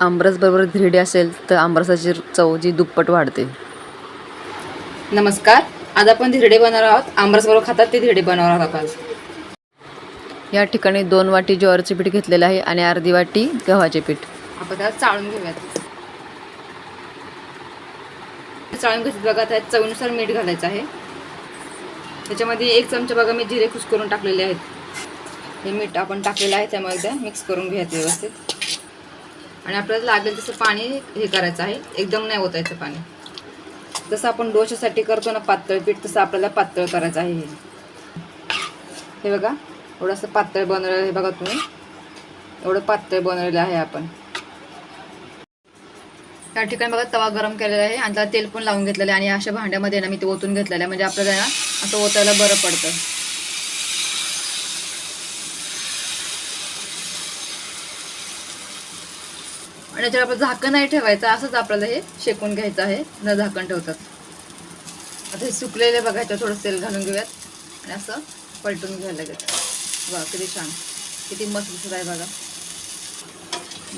आमरस बरोबर धिरडे असेल तर आमरसाची चव जी दुप्पट वाढते. नमस्कार. आज आपण धिरडे बनवणार आहोत. आमरस बरोबर खातात ते धिरडे बनवणार आहोत आज या ठिकाणी दोन वाटी ज्वारीचे पीठ घेतलेलं आहे आणि अर्धी वाटी गव्हाचे पीठ. आपण त्याला चाळून घेऊयात. चाळून घेतलं बघा त्यात चवीनुसार मीठ घालायचं आहे. त्याच्यामध्ये एक चमचा बघा मी जिरे खुश करून टाकलेले आहेत. हे मीठ आपण टाकलेलं आहे त्यामुळे एकदा मिक्स करून घ्यायचं व्यवस्थित. आणि आपल्याला लागेल तसं पाणी हे करायचं आहे. एकदम नाही ओतायचं पाणी. जसं आपण डोशासाठी करतो ना पातळ पीठ तसं आपल्याला पातळ करायचं आहे हे. हे बघा एवढंसं पातळ बनवलेलं आहे बघा तुम्ही. एवढं पातळ बनवलेलं आहे आपण. या ठिकाणी बघा तवा गरम केलेला आहे. आणि त्याला तेल पण लावून घेतलेलं आहे. आणि अशा भांड्यामध्ये ना मी ते ओतून घेतलेलं आहे. म्हणजे आपल्याला ना असं ओतायला बरं पडतं. आणि याच्यावर आपलं झाकण नाही ठेवायचं असंच आपल्याला हे शेकून घ्यायचं आहे. न झाकण ठेवतात. आता हे सुकलेले बघायचं थोडं तेल घालून घेऊयात. आणि असं पलटून घ्यायला लागेल. वा किती छान. किती मस्त दिसत आहे बघा.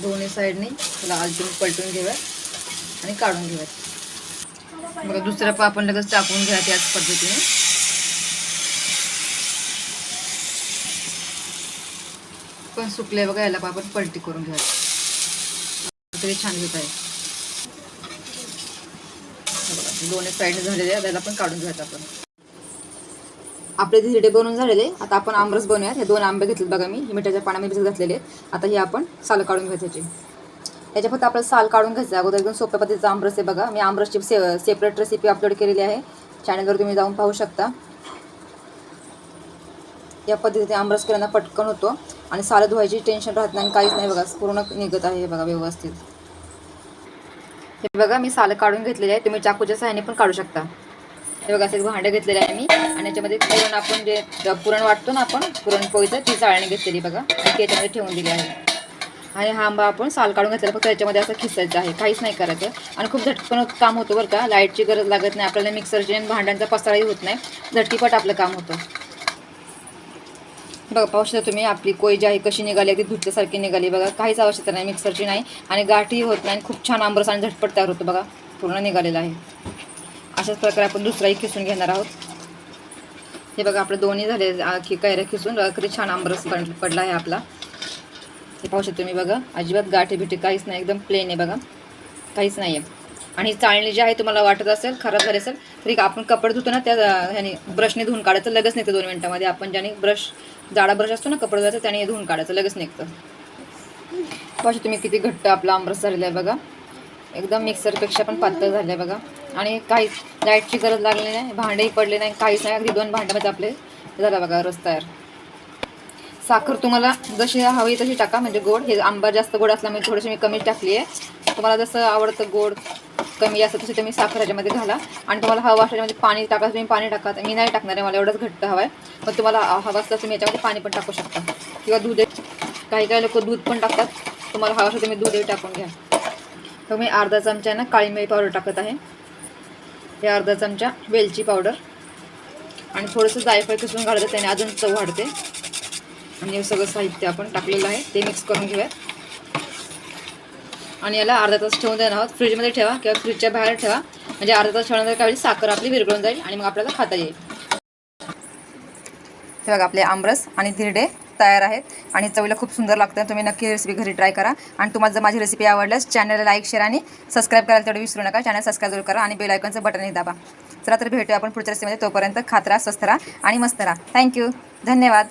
दोन्ही साईडनी त्याला अजून पलटून घेऊयात आणि काढून घेऊयात. बघा दुसऱ्या पण आपण लगेच टाकून घ्या त्याच पद्धतीने. पण सुकले बघा याला पण आपण पलटी करून घ्यायचं तरी छान घेत आहे. दोन्ही साईड झालेले त्याला पण काढून घ्यायचं आपण. आपले धिरडे बनवून झालेले आता आपण आमरस बनवूयात. हे दोन आंबे घेतलेत बघा मी मिठाच्या पाण्यामध्ये भिजत घातलेले आता हे आपण साल काढून घ्यायचे याच्या फक्त आपल्याला साल काढून घ्यायचं अगोदर एकदम सोप्या पद्धतीचा आमरस आहे बघा. मी आमरसची से सेपरेट रेसिपी अपलोड केलेली आहे. चॅनलवर तुम्ही जाऊन पाहू शकता. या पद्धतीने आमरस केल्यानं पटकन होतो. आणि साल धुवायची टेन्शन राहत नाही आणि काहीच नाही बघा. पूर्ण निघत आहे हे बघा व्यवस्थित. हे बघा मी साल काढून घेतलेले आहे. तुम्ही चाकूच्या सहाय्याने पण काढू शकता. हे बघा असे भांडे घेतलेले आहे मी. आणि याच्यामध्ये पुरण आपण जे पुरण वाटतो ना आपण पुरणपोळीचं ती चाळणी घेतलेली बघा. आणि ती याच्यामध्ये ठेवून दिली आहे. आणि हा आंबा आपण साल काढून घेतलेला फक्त याच्यामध्ये असं खिसायचं आहे. काहीच नाही करायचं. आणि खूप झटकन काम होतं बरं का. लाईटची गरज लागत नाही. आपल्याला मिक्सरची आणि भांड्यांचा पसाराही होत नाही. झटकीपट आपलं काम होतं. बघा पाहू शकता तुम्ही आपली कोय जी आहे कशी निघाली अगदी धुतल्यासारखी निघाली. बघा काहीच आवश्यकता नाही मिक्सरची नाही. आणि गाठी होत नाही खूप छान आंबरस आणि झटपट तयार होतो बघा. पूर्ण निघालेला आहे. अशाच प्रकारे आपण दुसराही खिसून घेणार आहोत. हे बघा आपलं दोन्ही झाले की कैऱ्या खिसून. बघा किती छान आंबरस पडला आहे आपला. हे पाहू शकतो तुम्ही बघा. अजिबात गाठी बिठी काहीच नाही एकदम प्लेन आहे बघा. काहीच नाही आहे आणि चाळणी जी आहे तुम्हाला वाटत असेल खराब झाली असेल तरी आपण कपडे धुतो ना त्या ह्याने ब्रशने धुवून काढायचं लगेच निघतं दोन मिनटामध्ये. आपण ज्याने ब्रश जाडा ब्रश असतो ना कपडे धुवायचं त्याने धुवून काढायचं लगेच निघतं. पाशी तुम्ही किती घट्ट आपला आमरस झालेला आहे बघा. एकदम मिक्सरपेक्षा पण पातळ झालं आहे बघा. आणि काहीच लाईटची गरज लागली नाही भांडेही पडले नाही काहीच नाही. अगदी दोन भांड्यामध्ये म्हणजे आपले झाला बघा रस तयार. साखर तुम्हाला जशी हवी तशी टाका म्हणजे गोड. हे आंबा जास्त गोड असल्यामुळे थोडीशी मी कमी टाकली आहे. तुम्हाला जसं आवडतं गोड कमी जास्त तसे तुम्ही साखर ह्याच्यामध्ये घाला. आणि तुम्हाला हवा असं म्हणजे पाणी टाका तुम्ही पाणी टाका. तर मी नाही टाकणार आहे मला एवढंच घट्ट हवं आहे पण तुम्हाला हवा असल्यास तुम्ही याच्यामध्ये पाणी पण टाकू शकता. किंवा दूध काही काही लोक दूध पण टाकतात. तुम्हाला हवा असं तुम्ही दूधही टाकून घ्या. तर मी अर्धा चमचा ना काळी मिरी पावडर टाकत आहे. हे अर्धा चमचा वेलची पावडर. आणि थोडंसं जायफळ किसून घालतं त्याने अजून चव वाढते. आणि हे सगळं साहित्य आपण टाकलेलं आहे. ते मिक्स करून घेऊयात. आणि याला अर्धा तास ठेवून देणार आहोत. फ्रीजमध्ये ठेवा किंवा फ्रीजच्या बाहेर ठेवा. म्हणजे अर्धा तास ठेवल्यानंतर काही साखर आपली विरघळून जाईल आणि मग आपल्याला खाता येईल. हे बघा आपले आमरस आणि धिरडे तयार आहेत आणि चवीला खूप सुंदर लागतं. तुम्ही नक्की रेसिपी घरी ट्राय करा. आणि तुम्हाला जर माझी रेसिपी आवडल्यास चॅनलला लाईक शेअर आणि सबस्क्राईब करायला तेवढं विसरू नका. चॅनल सबस्क्राईब जरूर करा आणि बेलायकनचं बटनही दाबा. चला तर भेटूया आपण पुढच्या रेसिपीमध्ये तोपर्यंत खात राहा स्वस्त राहा आणि मस्त राहा. थँक्यू धन्यवाद.